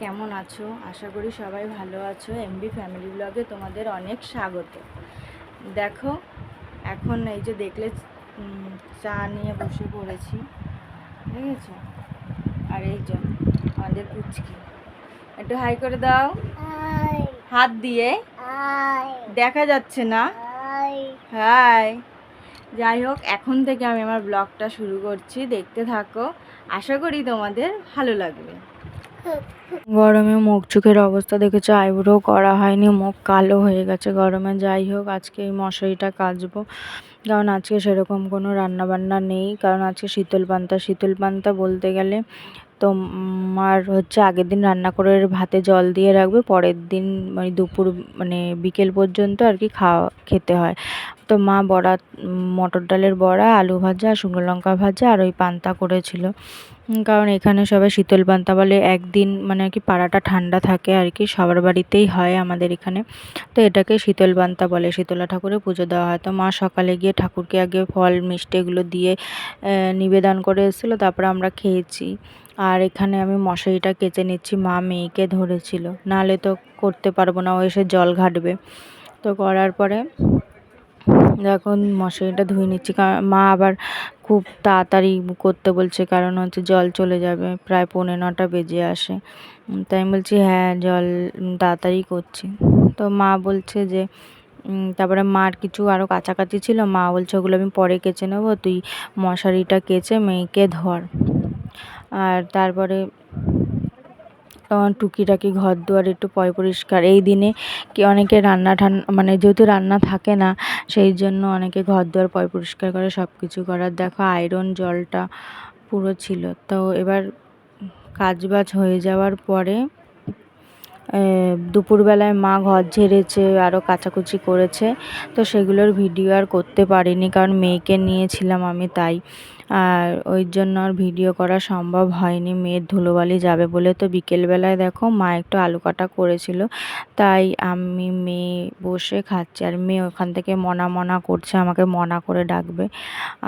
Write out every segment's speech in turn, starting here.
কেমন আছো? আশা করি সবাই ভালো আছো। এমবি ফ্যামিলি ব্লগে তোমাদের অনেক স্বাগত। দেখো এখন এই যে দেখলে চা নিয়ে বসে পড়েছি ঠিক আছে? আর এই যে আমাদের পুচকি। একটু হাই করে দাও। হাত দিয়ে। দেখা যাচ্ছে না? হাই। যাই হোক এখন থেকে আমি আমার ব্লগটা শুরু করছি। দেখতে থাকো। আশা করি তোমাদের ভালো লাগবে। গরমে মুখ চোখের অবস্থা দেখেছ? আইব্রো করা হয়নি, মুখ কালো হয়ে গেছে গরমে। যাই হোক, আজকে এই মশারিটা কাচবো। কারণ আজকে সেরকম কোনো রান্না বান্না নেই। কারণ আজকে শীতল পান্তা। শীতল পান্তা বলতে গেলে তো মার হচ্ছে আগের দিন রান্না করে ভাতে জল দিয়ে রাখবে। পরের দিন মানে দুপুর মানে বিকেল পর্যন্ত আর কি খাওয়া, খেতে হয়। তো মা বড়া, মটর ডালের বড়া, আলু ভাজা, শুকনো লঙ্কা ভাজা আর ওই পান্তা করেছিল। কারণ এখানে সবাই শীতল পান্তা বলে একদিন মানে কি পাড়াটা ঠান্ডা থাকে আর কি, সবার বাড়িতেই হয় আমাদের এখানে। তো এটাকে শীতল পান্তা বলে, শীতলা ঠাকুরের পুজো দেওয়া হয়। তো মা সকালে গিয়ে ঠাকুরকে আগে ফল, মিষ্টি এগুলো দিয়ে নিবেদন করে এসেছিল তারপরে আমরা খেয়েছি। আর এখানে আমি মশারিটা কেচে নিচ্ছি, মা মেয়েকে ধরেছিল। নাহলে তো করতে পারব না, ও এসে জল ঘাটবে। তো করার পরে এখন মশারিটা ধুয়ে নিচ্ছি কারণ মা আবার খুব তাড়াতাড়ি করতে বলছে, কারণ হচ্ছে জল চলে যাবে, প্রায় পৌনে নটা বেজে আসে। তাই আমি বলছি হ্যাঁ জল তাড়াতাড়ি করছি। তো মা বলছে যে তারপরে মার কিছু আরও কাছাকাছি ছিল, মা বলছে, ওগুলো আমি পরে কেচে নেব, তুই মশারিটা কেচে মেয়েকে ধর। আর তারপরে টুকিটাকি ঘর দুয়ার একটু পয় পরিষ্কার। এই দিনে কি অনেকে রান্না ঠান্না মানে যেহেতু রান্না থাকে না, সেই জন্য অনেকে ঘর দুয়ার পয় পরিষ্কার করে সব কিছু করার। দেখো আয়রন জলটা পুরো ছিল। তো এবার কাজ বাজ হয়ে যাওয়ার পরে দুপুরবেলায় মা ঘর ঝেড়েছে আরও কাচাকুচি করেছে। তো সেগুলোর ভিডিও আর করতে পারিনি, কারণ মেয়েকে নিয়েছিলাম আমি তাই। আর ওই জন্য আর ভিডিও করা সম্ভব হয়নি, মেয়ের ধুলোবালি যাবে বলে। তো বিকেলবেলায় দেখো, মা একটু আলু কাটা করেছিল। তাই আমি মেয়ে বসে খাচ্ছি, আর মেয়ে ওখান থেকে মনা মনা করছে, আমাকে মনা করে ডাকবে।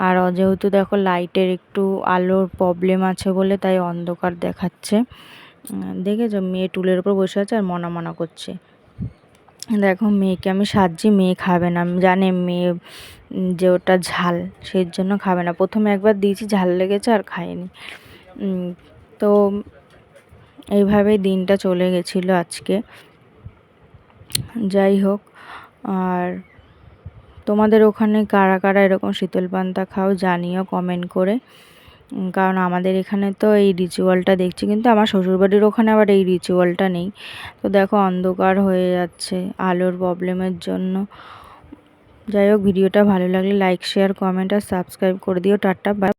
আর যেহেতু দেখো, লাইটের একটু আলোর প্রবলেম আছে বলে তাই অন্ধকার দেখাচ্ছে। দেখেছ? মেয়ে টুলের উপর বসে আছে আর মনা মনা করছে। দেখো, মেয়েকে আমি সাজছি, মেয়ে খাবে না। জানে মেয়ে যে ওটা ঝাল, সেই জন্য খাবে না। প্রথমে একবার দিয়েছি, ঝাল লেগেছে আর খায়নি তো এইভাবেই দিনটা চলে গেছিল আজকে। যাই হোক, আর তোমাদের ওখানে কারা কারা এরকম শীতল পান্তা খাও জানিও কমেন্ট করে। কারণ আমাদের এখানে তো এই রিচুয়ালটা দেখছি, কিন্তু আমার শ্বশুরবাড়ির ওখানে আবার এই রিচুয়ালটা নেই। তো দেখো, অন্ধকার হয়ে যাচ্ছে আলোর প্রবলেমের জন্য। যাই হোক, ভিডিওটা ভালো লাগলে লাইক শেয়ার কমেন্ট আর সাবস্ক্রাইব করে দিও। Tata bye